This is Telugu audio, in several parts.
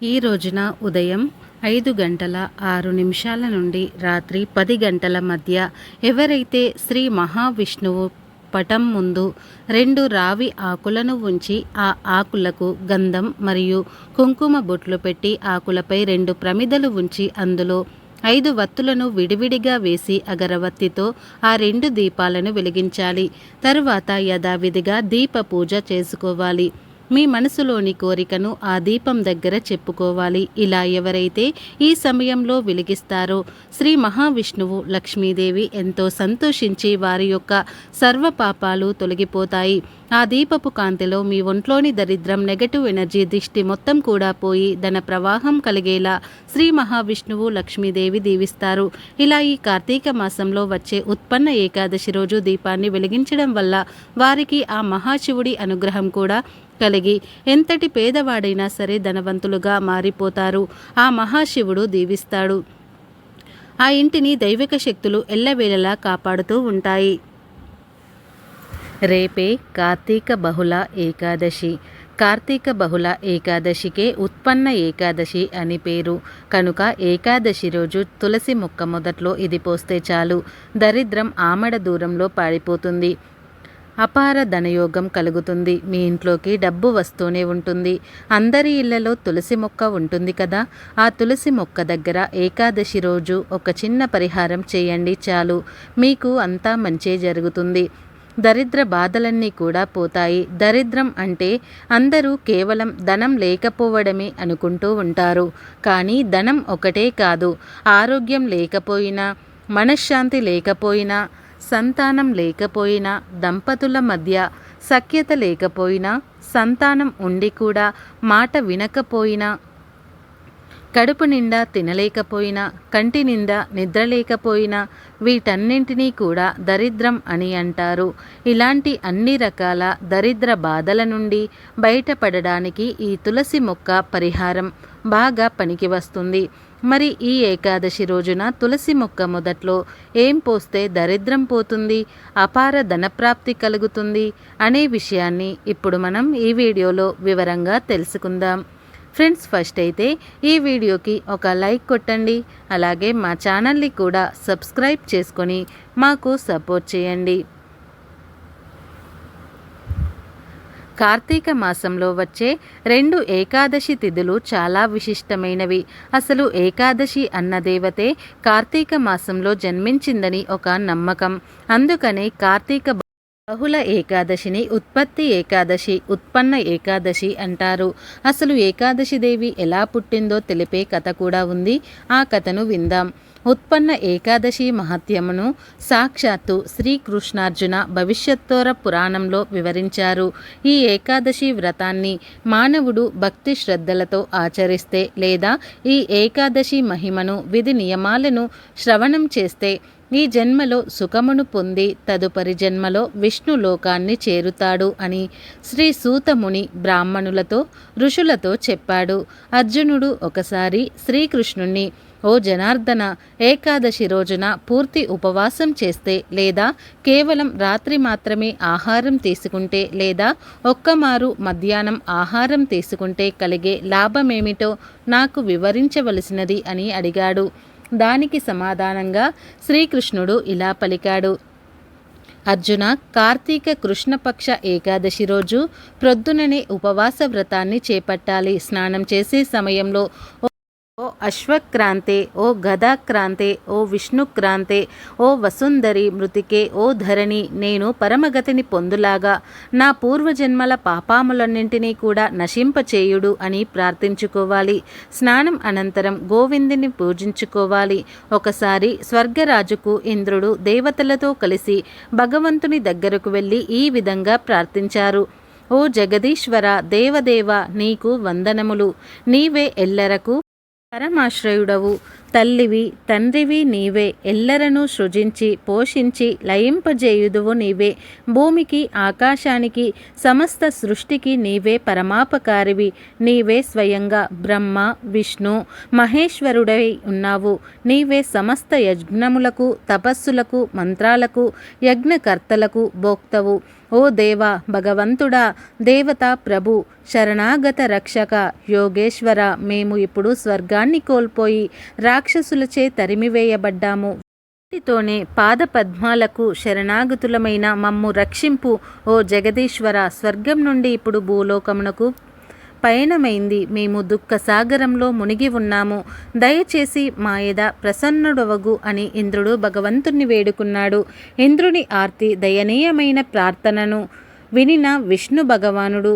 ఈ రోజున ఉదయం ఐదు గంటల ఆరు నిమిషాల నుండి రాత్రి పది గంటల మధ్య ఎవరైతే శ్రీ మహావిష్ణువు పటం ముందు రెండు రావి ఆకులను ఉంచి ఆ ఆకులకు గంధం మరియు కుంకుమ బొట్లు పెట్టి ఆకులపై రెండు ప్రమిదలు ఉంచి అందులో ఐదు వత్తులను విడివిడిగా వేసి అగరవత్తితో ఆ రెండు దీపాలను వెలిగించాలి. తరువాత యథావిధిగా దీప పూజ చేసుకోవాలి. మీ మనసులోని కోరికను ఆ దీపం దగ్గర చెప్పుకోవాలి. ఇలా ఎవరైతే ఈ సమయంలో వెలిగిస్తారో శ్రీ మహావిష్ణువు లక్ష్మీదేవి ఎంతో సంతోషించి వారి యొక్క సర్వ పాపాలు తొలగిపోతాయి. ఆ దీపపు కాంతిలో మీ ఒంట్లోని దరిద్రం నెగటివ్ ఎనర్జీ దిష్టి మొత్తం కూడా పోయి ధన ప్రవాహం కలిగేలా శ్రీ మహావిష్ణువు లక్ష్మీదేవి దీవిస్తారు. ఇలా ఈ కార్తీక మాసంలో వచ్చే ఉత్పన్న ఏకాదశి రోజు దీపాన్ని వెలిగించడం వల్ల వారికి ఆ మహాశివుడి అనుగ్రహం కూడా కలిగి ఎంతటి పేదవాడైనా సరే ధనవంతులుగా మారిపోతారు. ఆ మహాశివుడు దీవిస్తాడు. ఆ ఇంటిని దైవిక శక్తులు ఎల్లవేళలా కాపాడుతూ ఉంటాయి. రేపే కార్తీక బహుళ ఏకాదశి. కార్తీక బహుళ ఏకాదశికే ఉత్పన్న ఏకాదశి అని పేరు. కనుక ఏకాదశి రోజు తులసి మొక్క మొదట్లో ఇది పోస్తే చాలు. దరిద్రం ఆమడ దూరంలో పాడిపోతుంది అపార ధనయోగం కలుగుతుంది. మీ ఇంట్లోకి డబ్బు వస్తూనే ఉంటుంది. అందరి ఇళ్ళలో తులసి మొక్క ఉంటుంది కదా? ఆ తులసి మొక్క దగ్గర ఏకాదశి రోజు ఒక చిన్న పరిహారం చేయండి చాలు. మీకు అంతా మంచే జరుగుతుంది. దరిద్ర బాధలన్నీ కూడా పోతాయి. దరిద్రం అంటే అందరూ కేవలం ధనం లేకపోవడమే అనుకుంటూ ఉంటారు. కానీ ధనం ఒకటే కాదు. ఆరోగ్యం లేకపోయినా మనశ్శాంతి లేకపోయినా సంతానం లేకపోయినా దంపతుల మధ్య సఖ్యత లేకపోయినా సంతానం ఉండి కూడా మాట వినకపోయినా కడుపు నిండా తినలేకపోయినా కంటి నిండా నిద్రలేకపోయినా వీటన్నింటినీ కూడా దరిద్రం అని అంటారు. ఇలాంటి అన్ని రకాల దరిద్ర బాధల నుండి బయటపడడానికి ఈ తులసి మొక్క పరిహారం బాగా పనికి వస్తుంది. మరి ఈ ఏకాదశి రోజున తులసి మొక్క మొదట్లో ఏం పోస్తే దరిద్రం పోతుంది? అపార ధనప్రాప్తి కలుగుతుంది అనే విషయాన్ని ఇప్పుడు మనం ఈ వీడియోలో వివరంగా తెలుసుకుందాం. ఫ్రెండ్స్ ఫస్ట్ అయితే ఈ వీడియోకి ఒక లైక్ కొట్టండి. అలాగే మా ఛానల్ని కూడా సబ్స్క్రైబ్ చేసుకొని మాకు సపోర్ట్ చేయండి. కార్తీక మాసంలో వచ్చే రెండు ఏకాదశి తిథులు చాలా విశిష్టమైనవి. అసలు ఏకాదశి అన్న దేవతే కార్తీక మాసంలో జన్మించిందని ఒక నమ్మకం. అందుకనే కార్తీక బహుళ ఏకాదశిని ఉత్పత్తి ఏకాదశి ఉత్పన్న ఏకాదశి అంటారు. అసలు ఏకాదశి దేవి ఎలా పుట్టిందో తెలిపే కథ కూడా ఉంది. ఆ కథను విందాం. ఉత్పన్న ఏకాదశి మహత్యమును సాక్షాత్తు శ్రీకృష్ణార్జున భవిష్యత్తోర పురాణంలో వివరించారు. ఈ ఏకాదశి వ్రతాన్ని మానవుడు భక్తి శ్రద్ధలతో ఆచరిస్తే లేదా ఈ ఏకాదశి మహిమను విధి నియమాలను శ్రవణం చేస్తే ఈ జన్మలో సుఖమును పొంది తదుపరి జన్మలో విష్ణు లోకాన్ని చేరుతాడు అని శ్రీ సూతముని బ్రాహ్మణులతో ఋషులతో చెప్పాడు. అర్జునుడు ఒకసారి శ్రీకృష్ణుణ్ణి ఓ జనార్దన ఏకాదశి రోజున పూర్తి ఉపవాసం చేస్తే లేదా కేవలం రాత్రి మాత్రమే ఆహారం తీసుకుంటే లేదా ఒక్కమారు మధ్యాహ్నం ఆహారం తీసుకుంటే కలిగే లాభమేమిటో నాకు వివరించవలసినది అని అడిగాడు. దానికి సమాధానంగా శ్రీకృష్ణుడు ఇలా పలికాడు. అర్జున కార్తీక కృష్ణపక్ష ఏకాదశి రోజు ప్రొద్దుననే ఉపవాస వ్రతాన్ని చేపట్టాలి. స్నానం చేసే సమయంలో ఓ అశ్వక్రాంతే ఓ గదాక్రాంతే ఓ విష్ణుక్రాంతే ఓ వసుంధరి మృతికే ఓ ధరణి నేను పరమగతిని పొందులాగా నా పూర్వజన్మల పాపాములన్నింటినీ కూడా నశింపచేయుడు అని ప్రార్థించుకోవాలి. స్నానం అనంతరం గోవిందుని పూజించుకోవాలి. ఒకసారి స్వర్గరాజుకు ఇంద్రుడు దేవతలతో కలిసి భగవంతుని దగ్గరకు వెళ్ళి ఈ విధంగా ప్రార్థించారు. ఓ జగదీశ్వర దేవదేవ నీకు వందనములు. నీవే ఎల్లరకు పరమాశ్రయుడవు తల్లివి తండ్రివి నీవే. ఎల్లరను సృజించి పోషించి లయింపజేయుదువు నీవే. భూమికి ఆకాశానికి సమస్త సృష్టికి నీవే పరమాపకారివి. నీవే స్వయంగా బ్రహ్మ విష్ణు మహేశ్వరుడై ఉన్నావు. నీవే సమస్త యజ్ఞములకు తపస్సులకు మంత్రాలకు యజ్ఞకర్తలకు భోక్తవు. ఓ దేవా భగవంతుడా దేవత ప్రభు శరణాగత రక్షక యోగేశ్వర మేము ఇప్పుడు స్వర్గాన్ని కోల్పోయి రా రాక్షసులచే తరిమివేయబడ్డాము. వీటితోనే పాదపద్మాలకు శరణాగతులమైన మమ్ము రక్షింపు ఓ జగదీశ్వర స్వర్గం నుండి ఇప్పుడు భూలోకమునకు పయనమైంది. మేము దుఃఖ సాగరంలో మునిగి ఉన్నాము. దయచేసి మాయద ప్రసన్నుడవగు అని ఇంద్రుడు భగవంతుణ్ణి వేడుకున్నాడు. ఇంద్రుని ఆర్తి దయనీయమైన ప్రార్థనను వినిన విష్ణు భగవానుడు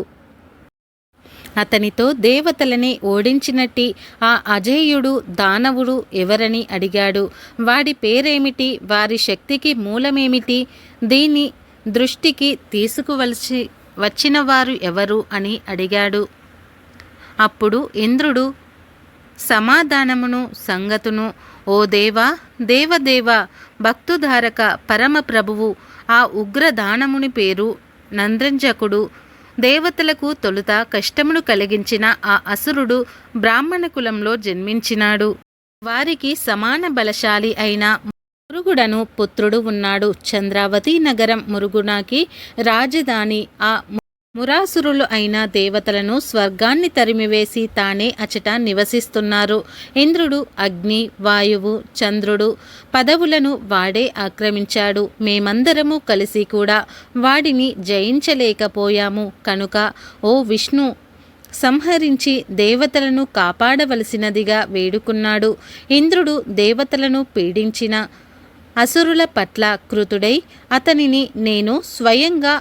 అతనితో దేవతలని ఓడించినట్టి ఆ అజేయుడు దానవుడు ఎవరని అడిగాడు. వాడి పేరేమిటి? వారి శక్తికి మూలమేమిటి? దీని దృష్టికి తీసుకువలసి వచ్చిన వారు ఎవరు అని అడిగాడు. అప్పుడు ఇంద్రుడు సమాధానమును సంగతును ఓ దేవా దేవదేవ భక్తుధారక పరమ ప్రభువు ఆ ఉగ్ర దానముని పేరు నంద్రంజకుడు దేవతలకు తొలుత కష్టమును కలిగించిన ఆ అసురుడు బ్రాహ్మణ కులంలో జన్మించినాడు. వారికి సమాన బలశాలి అయిన మురుగుడను పుత్రుడు ఉన్నాడు. చంద్రావతి నగరం మురుగునాకి రాజధాని. ఆ మురాసురులు అయిన దేవతలను స్వర్గాన్ని తరిమివేసి తానే అచట నివసిస్తున్నారు. ఇంద్రుడు అగ్ని వాయువు చంద్రుడు పదవులను వాడే ఆక్రమించాడు. మేమందరము కలిసి కూడా వాడిని జయించలేకపోయాము. కనుక ఓ విష్ణు సంహరించి దేవతలను కాపాడవలసినదిగా వేడుకున్నాడు. ఇంద్రుడు దేవతలను పీడించిన అసురుల పట్ల కృతుడై అతనిని నేను స్వయంగా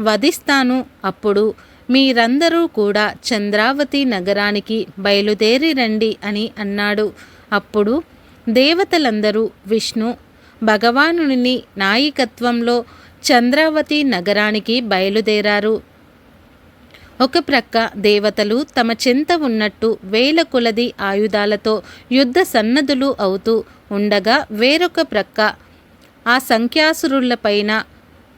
వధిస్తాను. అప్పుడు మీరందరూ కూడా చంద్రావతి నగరానికి బయలుదేరి రండి అని అన్నాడు. అప్పుడు దేవతలందరూ విష్ణు భగవానుని నాయకత్వంలో చంద్రావతి నగరానికి బయలుదేరారు. ఒక ప్రక్క దేవతలు తమ చెంత ఉన్నట్టు వేల కొలది ఆయుధాలతో యుద్ధ సన్నదులు అవుతూ ఉండగా వేరొక ప్రక్క ఆ సంఖ్యాసురులపైన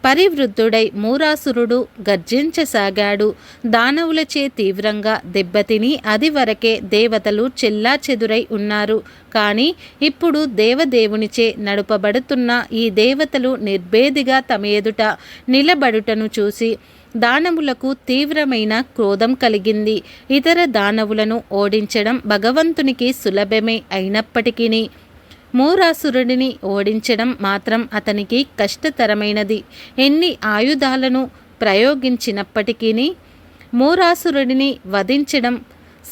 పరివృద్ధుడై మూరాసురుడు గర్జించసాగాడు. దానవులచే తీవ్రంగా దెబ్బతిని అది వరకే దేవతలు చెల్లా చెదురై ఉన్నారు. కానీ ఇప్పుడు దేవదేవునిచే నడుపబడుతున్న ఈ దేవతలు నిర్భేదిగా తమ ఎదుట నిలబడుటను చూసి దానవులకు తీవ్రమైన క్రోధం కలిగింది. ఇతర దానవులను ఓడించడం భగవంతునికి సులభమే అయినప్పటికీ మూరాసురుడిని ఓడించడం మాత్రం అతనికి కష్టతరమైనది. ఎన్ని ఆయుధాలను ప్రయోగించినప్పటికీ మూరాసురుడిని వధించడం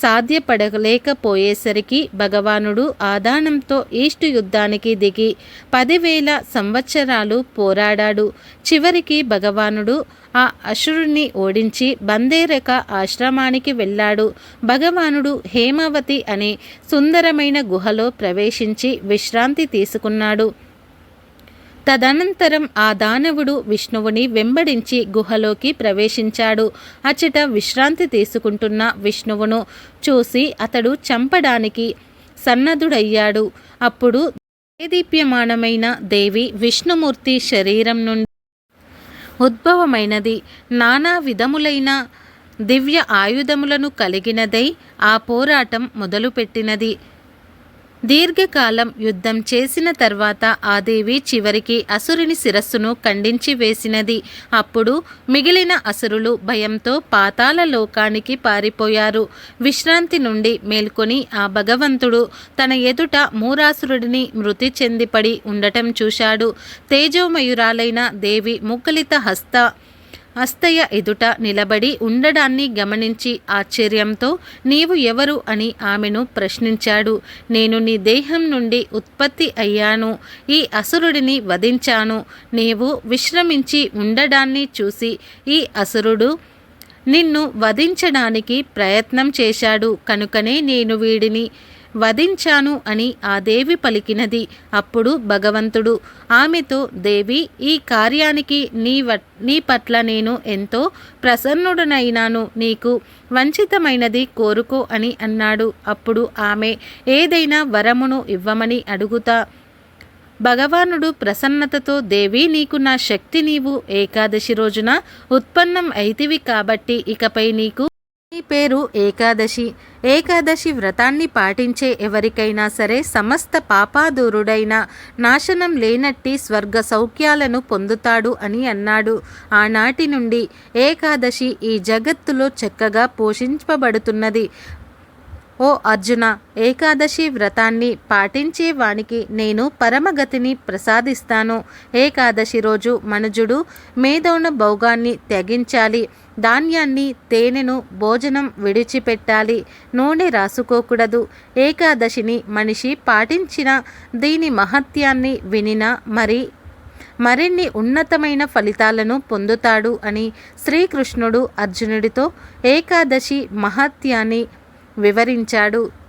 సాధ్యపడలేకపోయేసరికి భగవానుడు ఆదానంతో ఈస్టు యుద్ధానికి దిగి పదివేల సంవత్సరాలు పోరాడాడు. చివరికి భగవానుడు ఆ అసురుణ్ణి ఓడించి బందేరక ఆశ్రమానికి వెళ్ళాడు. భగవానుడు హేమావతి అనే సుందరమైన గుహలో ప్రవేశించి విశ్రాంతి తీసుకున్నాడు. తదనంతరం ఆ దానవుడు విష్ణువుని వెంబడించి గుహలోకి ప్రవేశించాడు. అచట విశ్రాంతి తీసుకుంటున్న విష్ణువును చూసి అతడు చంపడానికి సన్నద్ధుడయ్యాడు. అప్పుడు దేదీప్యమానమైన దేవి విష్ణుమూర్తి శరీరం నుండి ఉద్భవమైనది. నానా విధములైన దివ్య ఆయుధములను కలిగినదై ఆ పోరాటం మొదలుపెట్టినది. దీర్ఘకాలం యుద్ధం చేసిన తర్వాత ఆ దేవి చివరికి అసురుని శిరస్సును ఖండించి వేసినది. అప్పుడు మిగిలిన అసురులు భయంతో పాతాల లోకానికి పారిపోయారు. విశ్రాంతి నుండి మేల్కొని ఆ భగవంతుడు తన ఎదుట మూరాసురుడిని మృతి చెందిపడి ఉండటం చూశాడు. తేజోమయురాలైన దేవి ముక్కలిత హస్త అస్తయ్య ఎదుట నిలబడి ఉండడాన్ని గమనించి ఆశ్చర్యంతో నీవు ఎవరు? అని ఆమెను ప్రశ్నించాడు. నేను నీ దేహం నుండి ఉత్పత్తి అయ్యాను. ఈ అసురుడిని వధించాను. నీవు విశ్రమించి ఉండడాన్ని చూసి ఈ అసురుడు నిన్ను వధించడానికి ప్రయత్నం చేశాడు. కనుకనే నేను వీడిని వధించాను అని ఆ దేవి పలికినది. అప్పుడు భగవంతుడు ఆమెతో దేవి ఈ కార్యానికి నీ వ నీ పట్ల నేను ఎంతో ప్రసన్నుడనైనాను. నీకు వంచితమైనది కోరుకో అని అన్నాడు. అప్పుడు ఆమె ఏదైనా వరమును ఇవ్వమని అడుగుతా. భగవానుడు ప్రసన్నతతో దేవి నీకు నా శక్తి నీవు. ఏకాదశి రోజున ఉత్పన్నం అయితివి కాబట్టి ఇకపై నీకు ఈ పేరు ఏకాదశి. ఏకాదశి వ్రతాన్ని పాటించే ఎవరికైనా సరే సమస్త పాపాదూరుడైన నాశనం లేనట్టి స్వర్గ సౌఖ్యాలను పొందుతాడు అని అన్నాడు. ఆనాటి నుండి ఏకాదశి ఈ జగత్తులో చక్కగా పోషించబడుతున్నది. ఓ అర్జున ఏకాదశి వ్రతాన్ని పాటించే వానికి నేను పరమగతిని ప్రసాదిస్తాను. ఏకాదశి రోజు మనుజుడు మేధోన భోగాన్ని త్యగించాలి ధాన్యాన్ని తేనెను భోజనం విడిచిపెట్టాలి. నూనె రాసుకోకూడదు. ఏకాదశిని మనిషి పాటించిన దీని మహత్యాన్ని వినినా మరి మరిన్ని ఉన్నతమైన ఫలితాలను పొందుతాడు అని శ్రీకృష్ణుడు అర్జునుడితో ఏకాదశి మహత్యాన్ని వివరించాడు.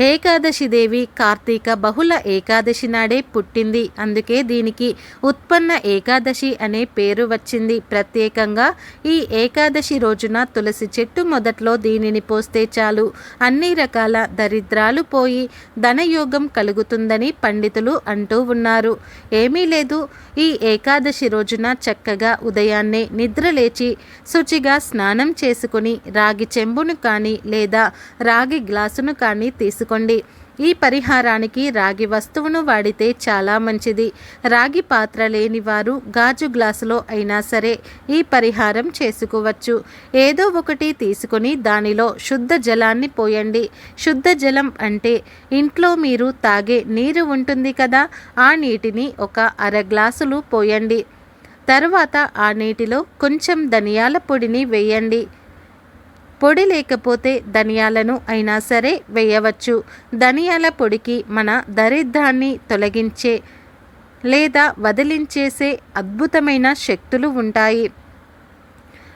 ఏకాదశి దేవి కార్తీక బహుళ ఏకాదశి నాడే పుట్టింది. అందుకే దీనికి ఉత్పన్న ఏకాదశి అనే పేరు వచ్చింది. ప్రత్యేకంగా ఈ ఏకాదశి రోజున తులసి చెట్టు మొదట్లో దీనిని పోస్తే చాలు. అన్ని రకాల దరిద్రాలు పోయి ధనయోగం కలుగుతుందని పండితులు అంటూ ఉన్నారు. ఏమీ లేదు. ఈ ఏకాదశి రోజున చక్కగా ఉదయాన్నే నిద్రలేచి శుచిగా స్నానం చేసుకుని రాగి చెంబును కానీ లేదా రాగి గ్లాసును కానీ తీసుకు చేసుకోండి ఈ పరిహారానికి రాగి వస్తువును వాడితే చాలా మంచిది. రాగి పాత్ర లేని వారు గాజు గ్లాసులో అయినా సరే ఈ పరిహారం చేసుకోవచ్చు. ఏదో ఒకటి తీసుకొని దానిలో శుద్ధ జలాన్ని పోయండి. శుద్ధ జలం అంటే ఇంట్లో మీరు తాగే నీరు ఉంటుంది కదా ఆ నీటిని ఒక అర గ్లాసులు పోయండి. తర్వాత ఆ నీటిలో కొంచెం ధనియాల పొడిని వేయండి. పొడి లేకపోతే ధనియాలను అయినా సరే వేయవచ్చు. ధనియాల పొడికి మన దరిద్రాన్ని తొలగించే లేదా వదిలించేసే అద్భుతమైన శక్తులు ఉంటాయి.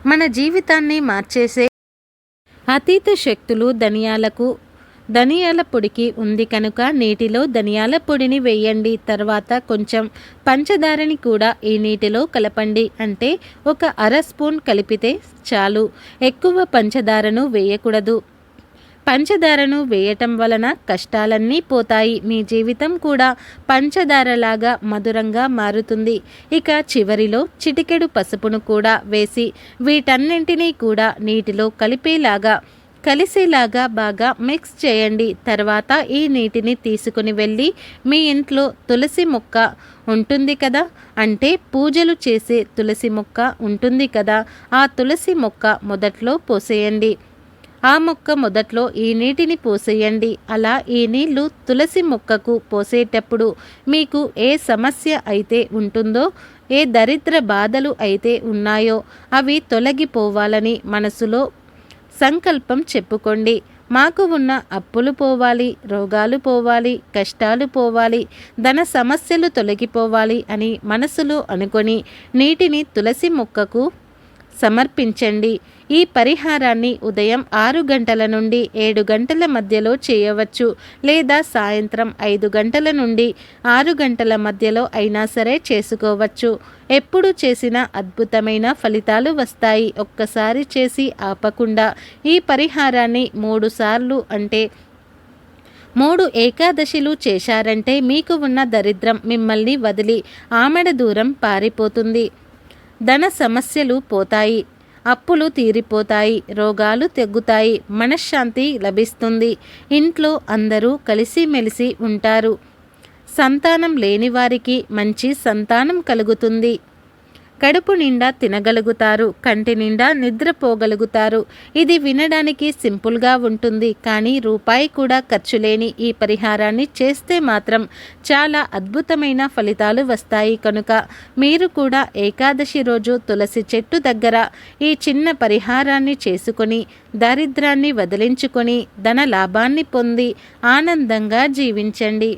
మన జీవితాన్ని మార్చేసే అతీత శక్తులు ధనియాలకు ధనియాల పొడికి ఉంది కనుక నీటిలో ధనియాల పొడిని వేయండి. తర్వాత కొంచెం పంచదారని కూడా ఈ నీటిలో కలపండి. అంటే ఒక అర స్పూన్ కలిపితే చాలు. ఎక్కువ పంచదారను వేయకూడదు. పంచదారను వేయటం వలన కష్టాలన్నీ పోతాయి. మీ జీవితం కూడా పంచదారలాగా మధురంగా మారుతుంది. ఇక చివరిలో చిటికెడు పసుపును కూడా వేసి వీటన్నింటినీ కూడా నీటిలో కలిపేలాగా కలిసేలాగా బాగా మిక్స్ చేయండి. తర్వాత ఈ నీటిని తీసుకుని వెళ్ళి మీ ఇంట్లో తులసి మొక్క ఉంటుంది కదా? అంటే పూజలు చేసే తులసి మొక్క ఉంటుంది కదా? ఆ తులసి మొక్క మొదట్లో పోసేయండి. ఆ మొక్క మొదట్లో ఈ నీటిని పోసేయండి. అలా ఈ నీళ్ళు తులసి మొక్కకు పోసేటప్పుడు మీకు ఏ సమస్య అయితే ఉంటుందో ఏ దరిద్ర బాధలు అయితే ఉన్నాయో అవి తొలగిపోవాలని మనసులో సంకల్పం చెప్పుకోండి. మాకు ఉన్న అప్పులు పోవాలి రోగాలు పోవాలి కష్టాలు పోవాలి ధన సమస్యలు తొలగిపోవాలి అని మనసులో అనుకొని నీటిని తులసి మొక్కకు సమర్పించండి. ఈ పరిహారాన్ని ఉదయం ఆరు గంటల నుండి ఏడు గంటల మధ్యలో చేయవచ్చు లేదా సాయంత్రం ఐదు గంటల నుండి ఆరు గంటల మధ్యలో అయినా సరే చేసుకోవచ్చు. ఎప్పుడు చేసిన అద్భుతమైన ఫలితాలు వస్తాయి. ఒక్కసారి చేసి ఆపకుండా ఈ పరిహారాన్ని మూడు సార్లు అంటే మూడు ఏకాదశిలు చేశారంటే మీకు ఉన్న దరిద్రం మిమ్మల్ని వదిలి ఆమెడ దూరం పారిపోతుంది. ధన సమస్యలు పోతాయి. అప్పులు తీరిపోతాయి. రోగాలు తెగ్గుతాయి. మనశ్శాంతి లభిస్తుంది. ఇంట్లో అందరూ కలిసిమెలిసి ఉంటారు. సంతానం లేని వారికి మంచి సంతానం కలుగుతుంది. కడుపు నిండా తినగలుగుతారు కంటి నిండా నిద్రపోగలుగుతారు. ఇది వినడానికి సింపుల్గా ఉంటుంది కానీ రూపాయి కూడా ఖర్చు లేని ఈ పరిహారాన్ని చేస్తే మాత్రం చాలా అద్భుతమైన ఫలితాలు వస్తాయి కనుక మీరు కూడా ఏకాదశి రోజు తులసి చెట్టు దగ్గర ఈ చిన్న పరిహారాన్ని చేసుకొని దారిద్రాన్ని వదిలించుకొని ధన లాభాన్ని పొంది ఆనందంగా జీవించండి.